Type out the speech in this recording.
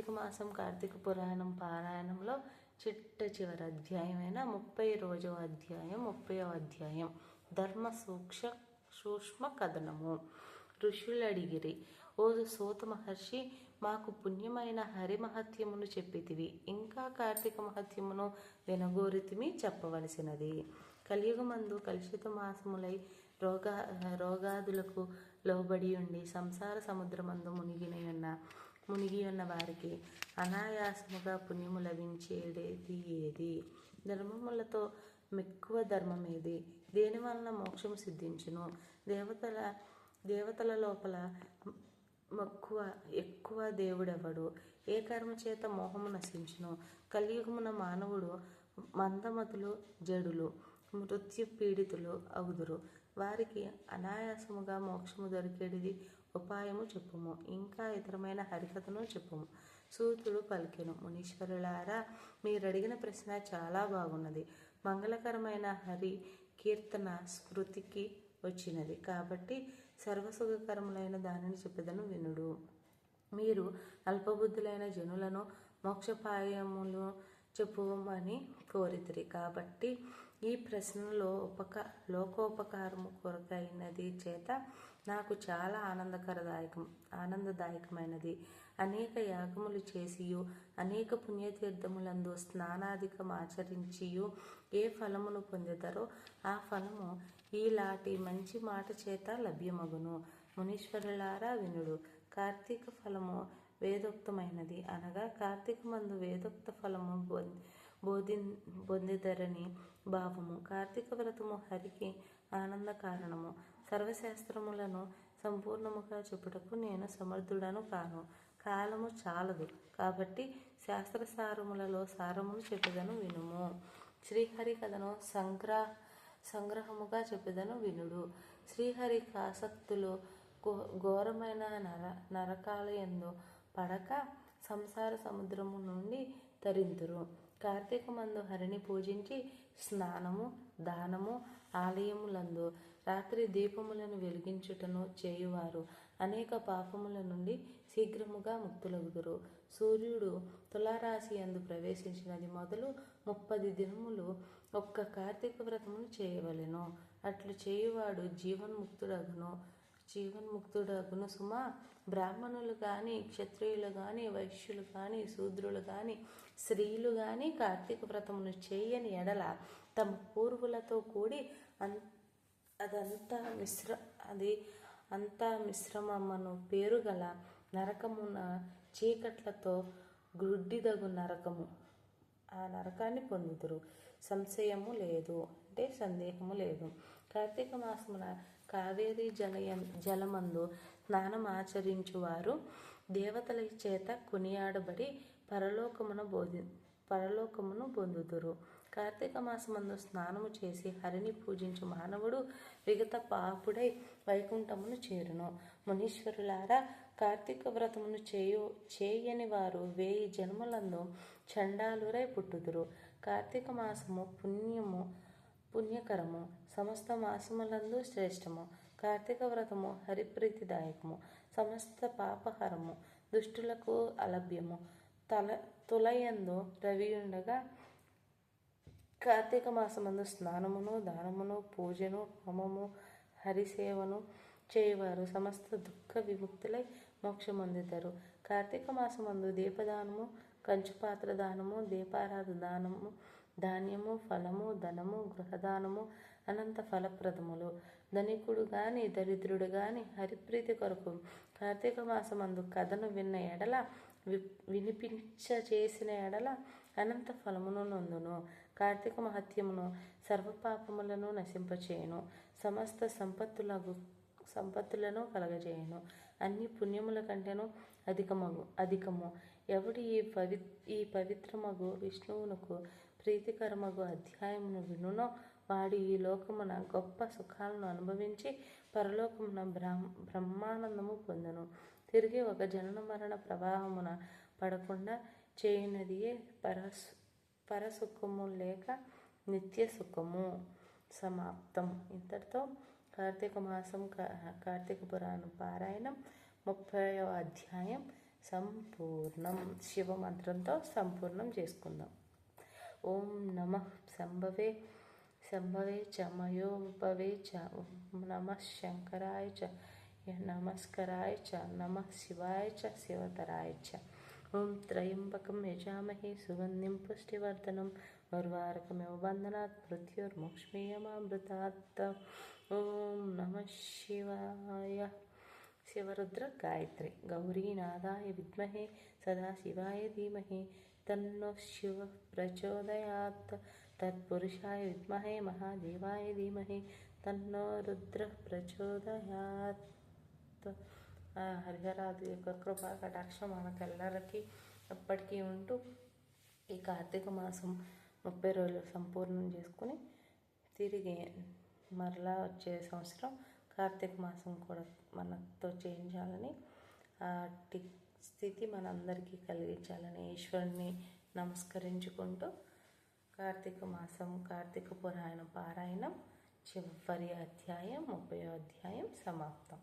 కార్తీక మాసం కార్తీక పురాణం పారాయణంలో చిట్ట చివరి అధ్యాయమైన ముప్పై రోజవ అధ్యాయం ముప్పైవ అధ్యాయం. ధర్మ సూక్ష సూక్ష్మ కథనము. ఋషులు అడిగిరి ఓ సూత మహర్షి మాకు పుణ్యమైన హరి మహత్యమును చెప్పితివి. ఇంకా కార్తీక మహత్యమును వినగోరితిమి చెప్పవలసినది. కలియుగమందు కలుషిత మాసములై రోగా రోగాదులకు లోబడి ఉండి సంసార సముద్రమందు మునిగినయున్న మునిగి ఉన్న వారికి అనాయాసముగా పుణ్యము లభించేది ఏది? ధర్మములతో మెక్కువ ధర్మం ఏది? దేని వలన మోక్షము సిద్ధించును? దేవతల దేవతల లోపల మక్కువ ఎక్కువ దేవుడెవడు? ఏ కర్మ చేత మోహము నశించును? కలియుగమున మానవుడు మందమతులు జడులు మృత్యు పీడితులు అగుదురు. వారికి అనాయాసముగా మోక్షము దొరికేది ఉపాయము చెప్పుము ఇంకా ఇతరమైన హరికథను చెప్పుము. సూతుడు పలికెను మునీశ్వరులారా మీరు అడిగిన ప్రశ్న చాలా బాగున్నది. మంగళకరమైన హరి కీర్తన స్మృతికి వచ్చినది. కాబట్టి సర్వసుఖకరములైన దానిని చెప్పదను వినుడు. మీరు అల్పబుద్ధులైన జనులను మోక్షపాయములు చెప్పుమని కోరితిరి. కాబట్టి ఈ ప్రశ్నలో ఉపక లోకోపకారము కొరకైనది చేత నాకు చాలా ఆనందకరదాయకం ఆనందదాయకమైనది. అనేక యాగములు చేసియు అనేక పుణ్యతీర్థములందు స్నానాధికం ఆచరించియు ఏ ఫలమును పొందుతారో ఆ ఫలము ఈలాటి మంచి మాట చేత లభ్యమగును. మునీశ్వరులారా వినుడు కార్తీక ఫలము వేదోక్తమైనది అనగా కార్తీక మందు వేదోక్త ఫలము బోధి పొందిదరని భావము. కార్తీక వ్రతము హరికి ఆనంద కారణము. సర్వశాస్త్రములను సంపూర్ణముగా చెప్పుటకు నేను సమర్థుడను కాను. కాలము చాలదు. కాబట్టి శాస్త్ర సారములలో సారమును చెప్పేదను వినుము. శ్రీహరి కథను సంగ్రహ సంగ్రహముగా చెప్పేదను వినుడు. శ్రీహరి ఆసక్తులు ఘోరమైన నర నరకాలయందు పడక సంసార సముద్రము నుండి తరింతురు. కార్తీక మందు హరిని పూజించి స్నానము దానము ఆలయములందు రాత్రి దీపములను వెలిగించుటను చేయువారు. అనేక పాపముల నుండి శీఘ్రముగా ముక్తులగుదురు. సూర్యుడు తులారాశి అందు ప్రవేశించినది మొదలు ముప్పది దినములు ఒక్క కార్తీక వ్రతమును చేయవలెను. అట్లు చేయువాడు జీవన్ముక్తుడగును. జీవన్ముక్తుడగును సుమ బ్రాహ్మణులు కానీ క్షత్రియులు కానీ వైశ్యులు కానీ శూద్రులు కానీ స్త్రీలు కానీ కార్తీక వ్రతమును చేయని ఎడల తమ పూర్వులతో కూడి అన్ అదంతా మిశ్ర అది అంతా మిశ్రమమ్మను పేరు గల నరకమున చీకట్లతో గ్రుడ్డిదగు నరకము. ఆ నరకాన్ని పొందుదురు. సంశయము లేదు అంటే సందేహము లేదు. కార్తీక మాసమున కావేరీ జలయం జలమందు స్నానం ఆచరించువారు. దేవతల చేత కొనియాడబడి పరలోకమున బోధి పరలోకమును పొందుదురు కార్తీక మాసమందు స్నానము చేసి హరిని పూజించు మానవుడు విగత పాపుడై వైకుంఠమును చేరును. మునీశ్వరులారా కార్తీక వ్రతమును చేయు చేయని వారు వేయి జన్మలందు చండాలురై పుట్టుదురు. కార్తీక మాసము పుణ్యము పుణ్యకరము సమస్త మాసములందు శ్రేష్టము. కార్తీక వ్రతము హరిప్రీతిదాయకము. సమస్త పాపహరము దుష్టులకు అలభ్యము. తల తులయందు రవి ఉండగా కార్తీక మాసమందు స్నానమును దానమును పూజను హోమము హరిసేవను చేయవారు. సమస్త దుఃఖ విముక్తులై మోక్షమందుతారు కార్తీక మాసమందు దీపదానము కంచుపాత్ర దానము దీపారాధ దానము ధాన్యము ఫలము ధనము గృహదానము అనంత ఫలప్రదములు. ధనికుడు గాని దరిద్రుడు గాని హరిప్రీతి కొరకు కార్తీక మాసమందు కథను విన్న ఎడల వి వినిపించ చేసిన ఎడల అనంత ఫలమును నొందును. కార్తీక మహత్యమును సర్వపాపములను నశింపచేయును. సమస్త సంపత్తులకు సంపత్తులను కలగజేయను. అన్ని పుణ్యముల కంటేను అధికమగు అధికము. ఎవడు ఈ పవి ఈ పవిత్రమగు విష్ణువునకు ప్రీతికరమగు అధ్యాయమును వినునో వాడు ఈ లోకమున గొప్ప సుఖాలను అనుభవించి పరలోకమున బ్రహ్మ బ్రహ్మానందము పొందును. తిరిగి ఒక జనన మరణ ప్రవాహమున పడకుండా చేయనదియే పరస్ పరసుఖము లేక నిత్య సుఖము సమాప్తం. ఇంతటితో కార్తీక మాసం కార్తీక పురాణం పారాయణం ముప్పైవ అధ్యాయం సంపూర్ణం శివ మంత్రంతో సంపూర్ణం చేసుకుందాం. ఓం నమ సంభవే సంభవే చ మయోపవే చ నమ శంకరాయ చ నమస్కరాయ చ నమ శివాయ చ శివతరాయ చ. ఓం త్రయంబకం యజామహే సుగంధిం పుష్టివర్ధనం ఉర్వారకమివ బంధనాత్ మృత్యుర్మోక్ష్మీయమామృతాత్ ఓం నమ శివాయ శివరుద్ర గాయత్రి గౌరీనాథాయ విద్మహే సదాశివాయ ధీమహి తన్నో శివ ప్రచోదయాత్ తత్పురుషాయ విద్మహే మహాదేవాయ ధీమహి తన్నో రుద్ర ప్రచోదయాత్ హరిహరాదు యొక్క కృపా కటాక్షం మనకెల్లరికీ ఎప్పటికీ ఉంటూ ఈ కార్తీక మాసం ముప్పై రోజులు సంపూర్ణం చేసుకుని తిరిగి మరలా వచ్చే సంవత్సరం కార్తీక మాసం కూడా మనతో చేయించాలని అట్టి స్థితి మనందరికీ కలిగించాలని ఈశ్వరుని నమస్కరించుకుంటూ కార్తీక మాసం కార్తీక పురాయణ పారాయణం చివరి అధ్యాయం ముప్పై అధ్యాయం సమాప్తం.